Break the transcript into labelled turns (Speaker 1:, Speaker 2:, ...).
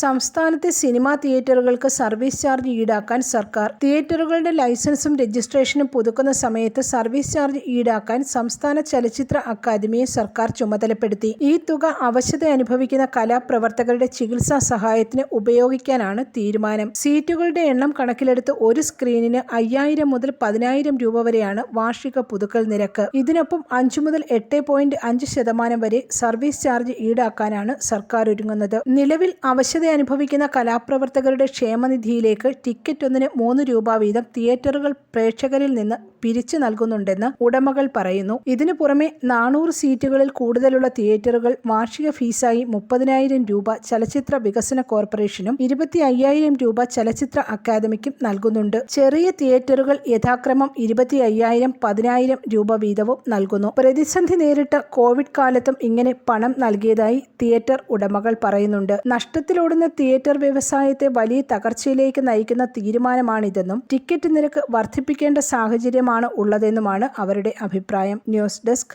Speaker 1: സംസ്ഥാനത്തെ cinema തിയേറ്ററുകൾക്ക് service charge ഈടാക്കാൻ സർക്കാർ തിയേറ്ററുകളുടെ ലൈസൻസും രജിസ്ട്രേഷനും പുതുക്കുന്ന സമയത്ത് സർവീസ് ചാർജ് ഈടാക്കാൻ സംസ്ഥാന ചലച്ചിത്ര അക്കാദമിയെ സർക്കാർ ചുമതലപ്പെടുത്തി. ഈ തുക അവശത അനുഭവിക്കുന്ന കലാപ്രവർത്തകരുടെ ചികിത്സാ സഹായത്തിന് ഉപയോഗിക്കാനാണ് തീരുമാനം. സീറ്റുകളുടെ എണ്ണം കണക്കിലെടുത്ത് ഒരു സ്ക്രീനിന് അയ്യായിരം മുതൽ പതിനായിരം രൂപ വരെയാണ് വാർഷിക പുതുക്കൽ നിരക്ക്. ഇതിനൊപ്പം അഞ്ചു മുതൽ എട്ട് പോയിന്റ് അഞ്ച് ശതമാനം വരെ സർവീസ് ചാർജ് ഈടാക്കാനാണ് സർക്കാർ ഒരുങ്ങുന്നത്. നിലവിൽ അവശത അനുഭവിക്കുന്ന കലാപ്രവർത്തകരുടെ ക്ഷേമനിധിയിലേക്ക് ടിക്കറ്റ് ഒന്നിന് മൂന്ന് രൂപ വീതം തിയേറ്ററുകൾ പ്രേക്ഷകരിൽ നിന്ന് പിരിച്ചു നൽകുന്നുണ്ടെന്ന് ഉടമകൾ പറയുന്നു. ഇതിനു പുറമെ നാനൂറ് സീറ്റുകളിൽ കൂടുതലുള്ള തിയേറ്ററുകൾ വാർഷിക ഫീസായി മുപ്പതിനായിരം രൂപ ചലച്ചിത്ര വികസന കോർപ്പറേഷനും ഇരുപത്തി അയ്യായിരം രൂപ ചലച്ചിത്ര അക്കാദമിക്കും നൽകുന്നുണ്ട്. ചെറിയ തിയേറ്ററുകൾ യഥാക്രമം ഇരുപത്തി അയ്യായിരം പതിനായിരം രൂപ വീതവും നൽകുന്നു. പ്രതിസന്ധി നേരിട്ട കോവിഡ് കാലത്തും ഇങ്ങനെ പണം നൽകിയതായി തിയേറ്റർ ഉടമകൾ പറയുന്നുണ്ട്. നഷ്ടത്തിലോടുന്ന തിയേറ്റർ വ്യവസായത്തെ വലിയ തകർച്ചയിലേക്ക് നയിക്കുന്ന തീരുമാനമാണിതെന്നും ടിക്കറ്റ് നിരക്ക് വർദ്ധിപ്പിക്കേണ്ട സാഹചര്യമാണ് ഉള്ളതെന്നുമാണ് അവരുടെ അഭിപ്രായം. News desk